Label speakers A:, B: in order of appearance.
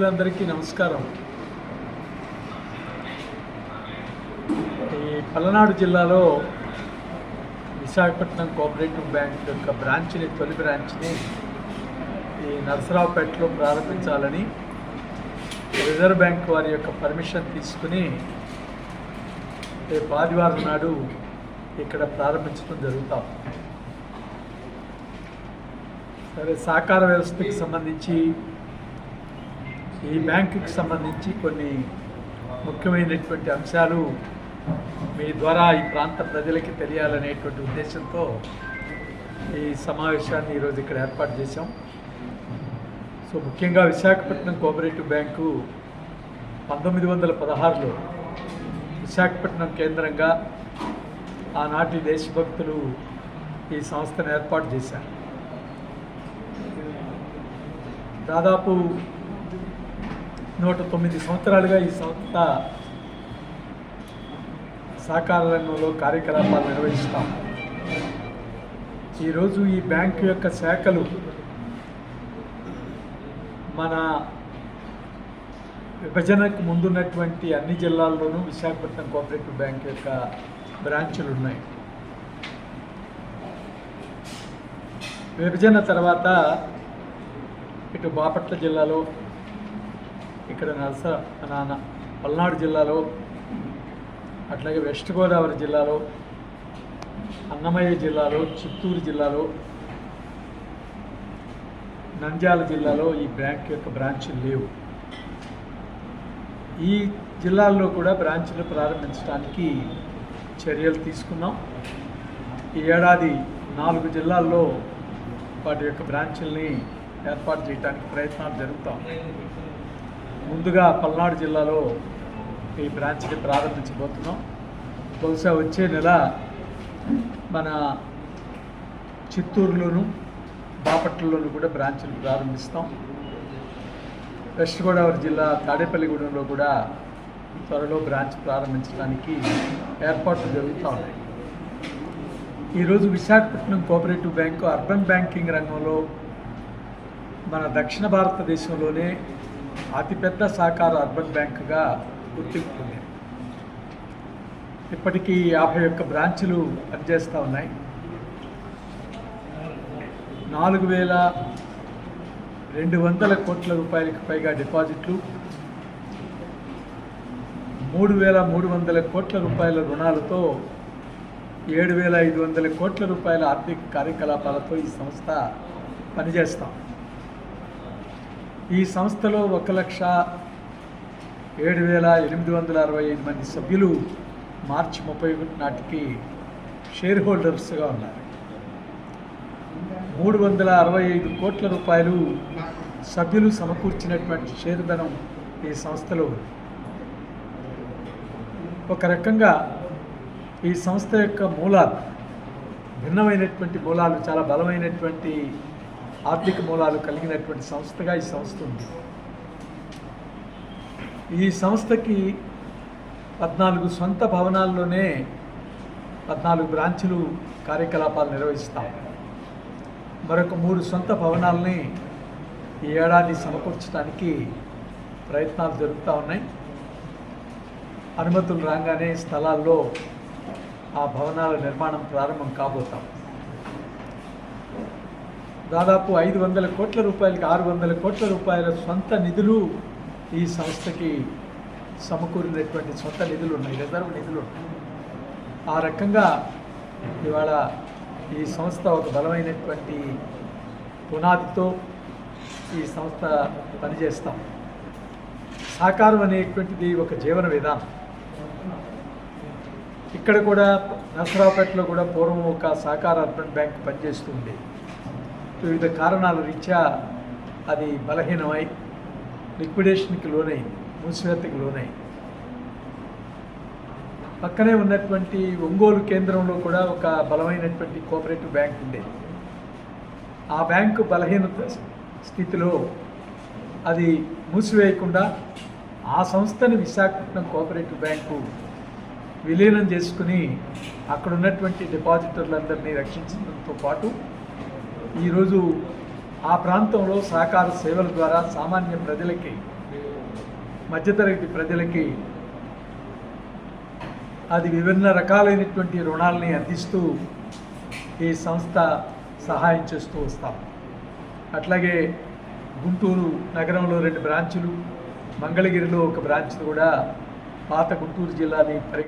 A: మిత్రులందరికీ నమస్కారం. ఈ పల్నాడు జిల్లాలో విశాఖపట్నం కోఆపరేటివ్ బ్యాంక్ యొక్క బ్రాంచ్ని తొలి బ్రాంచ్ని ఈ నరసరావుపేటలో ప్రారంభించాలని రిజర్వ్ బ్యాంక్ వారి యొక్క పర్మిషన్ తీసుకుని రేపు ఆదివారం నాడు ఇక్కడ ప్రారంభించడం జరుగుతాం సరే సహకార వ్యవస్థకి సంబంధించి ఈ బ్యాంకుకి సంబంధించి కొన్ని ముఖ్యమైనటువంటి అంశాలు మీ ద్వారా ఈ ప్రాంత ప్రజలకి తెలియాలనేటువంటి ఉద్దేశంతో ఈ సమావేశాన్ని ఈరోజు ఇక్కడ ఏర్పాటు చేశాం. సో ముఖ్యంగా విశాఖపట్నం కోఆపరేటివ్ బ్యాంకు పంతొమ్మిది వందల పదహారులో విశాఖపట్నం కేంద్రంగా ఆనాటి దేశభక్తులు ఈ సంస్థను ఏర్పాటు చేశారు. దాదాపు నూట తొమ్మిది సంవత్సరాలుగా ఈ సంస్థ సహకార రంగంలో కార్యకలాపాలు నిర్వహిస్తాం. ఈరోజు ఈ బ్యాంకు యొక్క శాఖలు మన విభజనకు ముందున్నటువంటి అన్ని జిల్లాల్లోనూ విశాఖపట్నం కోఆపరేటివ్ బ్యాంక్ యొక్క బ్రాంచులు ఉన్నాయి విభజన తర్వాత ఇటు బాపట్ల జిల్లాలో ఇక్కడ నరస నాన్న పల్నాడు జిల్లాలో అట్లాగే వెస్ట్ గోదావరి జిల్లాలో అన్నమయ్య జిల్లాలో చిత్తూరు జిల్లాలో నంద్యాల జిల్లాలో ఈ బ్యాంక్ యొక్క బ్రాంచ్లు లేవు. ఈ జిల్లాల్లో కూడా బ్రాంచ్లు ప్రారంభించడానికి చర్యలు తీసుకున్నాం. ఈ ఏడాది నాలుగు జిల్లాల్లో వాటి యొక్క బ్రాంచ్ల్ని ఏర్పాటు చేయడానికి ప్రయత్నాలు జరుగుతాం. ముందుగా పల్నాడు జిల్లాలో ఈ బ్రాంచ్కి ప్రారంభించబోతున్నాం. బహుశా వచ్చే నెల మన చిత్తూరులోను బాపట్లలోను కూడా బ్రాంచ్లు ప్రారంభిస్తాం. వెస్ట్ గోదావరి జిల్లా తాడేపల్లిగూడెంలో కూడా త్వరలో బ్రాంచ్ ప్రారంభించడానికి ఏర్పాట్లు జరుగుతూ ఉన్నాయి. ఈరోజు Visakhapatnam cooperative bank urban banking రంగంలో మన దక్షిణ భారతదేశంలోనే అతిపెద్ద సహకార అర్బన్ బ్యాంకుగా గుర్తింపు పొందింది ఇప్పటికీ యాభై ఒక్క బ్రాంచులు పనిచేస్తూ ఉన్నాయి. నాలుగు వేల రెండు వందల కోట్ల రూపాయలకు పైగా డిపాజిట్లు మూడు వేల మూడు వందల కోట్ల రూపాయల రుణాలతో ఏడు వేల ఐదు వందల కోట్ల రూపాయల ఆర్థిక కార్యకలాపాలతో ఈ సంస్థ పనిచేస్తాం. ఈ సంస్థలో ఒక లక్ష ఏడు వేల ఎనిమిది వందల అరవై ఐదు మంది సభ్యులు మార్చి ముప్పై ఒకటి నాటికి షేర్ హోల్డర్స్గా ఉన్నారు. మూడు వందల అరవై ఐదు కోట్ల రూపాయలు సభ్యులు సమకూర్చినటువంటి షేర్ ధనం ఈ సంస్థలో ఉంది. ఒక రకంగా ఈ సంస్థ యొక్క మూలాలు భిన్నమైనటువంటి మూలాలు చాలా బలమైనటువంటి ఆర్థిక మూలాలు కలిగినటువంటి సంస్థగా ఈ సంస్థ ఉంది. ఈ సంస్థకి పద్నాలుగు సొంత భవనాల్లోనే పద్నాలుగు బ్రాంచులు కార్యకలాపాలు నిర్వహిస్తాం. మరొక మూడు సొంత భవనాలని ఈ ఏడాది సమకూర్చడానికి ప్రయత్నాలు జరుగుతూ ఉన్నాయి. అనుమతులు రాగానే స్థలాల్లో ఆ భవనాల నిర్మాణం ప్రారంభం కాబోతాం. దాదాపు ఐదు వందల కోట్ల రూపాయలకి ఆరు వందల కోట్ల రూపాయల సొంత నిధులు ఈ సంస్థకి సమకూరినటువంటి సొంత నిధులు ఉన్నాయి రిజర్వ్ నిధులు ఆ రకంగా ఇవాళ ఈ సంస్థ ఒక బలమైనటువంటి పునాదితో ఈ సంస్థ పనిచేస్తాం. సహకారం అనేటువంటిది ఒక జీవన విధానం. ఇక్కడ కూడా నరసరావుపేటలో కూడా పూర్వం ఒక సహకార అర్బన్ బ్యాంక్ పనిచేస్తుంది వివిధ కారణాల రీత్యా అది బలహీనమై లిక్విడేషన్కి లోనైంది మూసివేతకి లోనైంది. పక్కనే ఉన్నటువంటి ఒంగోలు కేంద్రంలో కూడా ఒక బలమైనటువంటి కోఆపరేటివ్ బ్యాంక్ ఉండేది ఆ బ్యాంకు బలహీనత స్థితిలో అది మూసివేయకుండా ఆ సంస్థని విశాఖపట్నం కోఆపరేటివ్ బ్యాంకు విలీనం చేసుకుని అక్కడ ఉన్నటువంటి డిపాజిటర్లందరినీ రక్షించడంతో పాటు ఈరోజు ఆ ప్రాంతంలో సహకార సేవల ద్వారా సామాన్య ప్రజలకి మధ్యతరగతి ప్రజలకి అది విభిన్న రకాలైనటువంటి రుణాలని అందిస్తూ ఈ సంస్థ సహాయం చేస్తూ వస్తాం. అట్లాగే గుంటూరు నగరంలో రెండు బ్రాంచులు మంగళగిరిలో ఒక బ్రాంచ్ కూడా పాత గుంటూరు జిల్లాని పరి